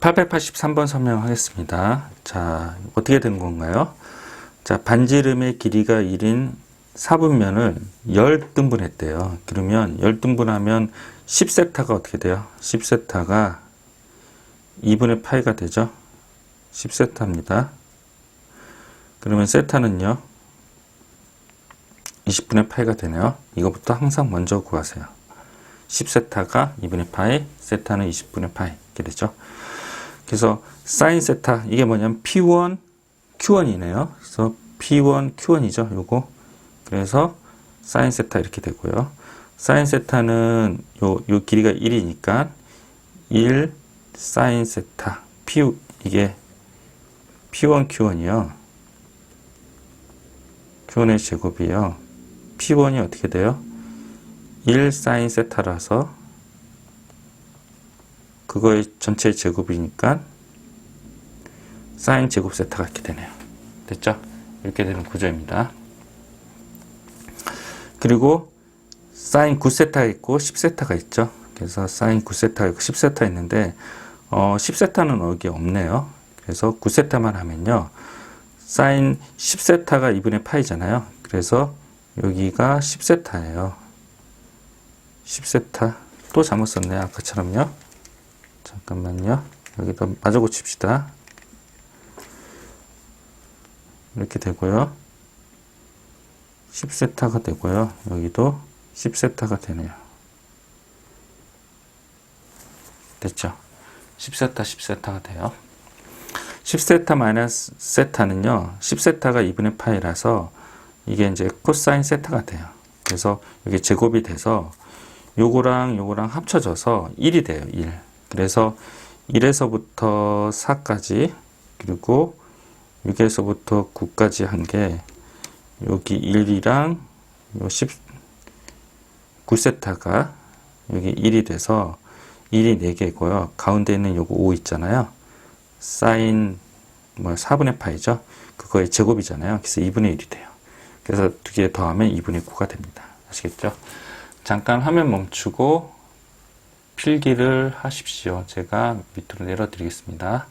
883번 설명하겠습니다. 자, 어떻게 되는 건가요? 자, 반지름의 길이가 1인 4분면을 10등분 했대요. 그러면 10등분 하면 10세타가 어떻게 돼요? 10세타가 2분의 파이가 되죠? 10세타입니다. 그러면 세타는요? 20분의 파이가 되네요. 이거부터 항상 먼저 구하세요. 10세타가 2분의 파이, 세타는 20분의 파이 이렇게 되죠. 그래서 사인 세타 이게 뭐냐면 P1, Q1이네요. 그래서 P1, Q1이죠. 요거. 그래서 사인 세타 이렇게 되고요. 사인 세타는 요, 요 길이가 1이니까 1 사인 세타 P 이게 P1, Q1이요. Q1의 제곱이요. P1이 어떻게 돼요? 1 사인 세타라서 그거의 전체 제곱이니까 사인 제곱 세타가 이렇게 되네요. 됐죠? 이렇게 되는 구조입니다. 그리고 사인 9세타가 있고 10세타가 있죠. 그래서 사인 9세타가 있고 10세타 있는데 어, 10세타는 여기 없네요. 그래서 9세타만 하면요. 사인 10세타가 2분의 파이잖아요. 그래서 여기가 10세타예요. 10세타. 또 잘못 썼네. 아까처럼요. 잠깐만요. 여기다 마저 고칩시다. 이렇게 되고요. 10세타가 되고요. 여기도 10세타가 되네요. 됐죠? 10세타, 10세타가 돼요. 10세타 마이너스 세타는요. 10세타가 2분의 파이라서 이게 이제 코사인 세타가 돼요. 그래서 이게 제곱이 돼서 요거랑 요거랑 합쳐져서 1이 돼요. 1. 그래서 1에서부터 4까지 그리고 6에서부터 9까지 한 게 여기 1이랑 요 10, 9세타가 여기 1이 돼서 1이 4개고요. 가운데 있는 요거 5 있잖아요. 사인 뭐 4분의 파이죠. 그거의 제곱이잖아요. 그래서 2분의 1이 돼요. 그래서 두 개 더하면 2분의 9가 됩니다. 아시겠죠? 잠깐 화면 멈추고 필기를 하십시오. 제가 밑으로 내려 드리겠습니다.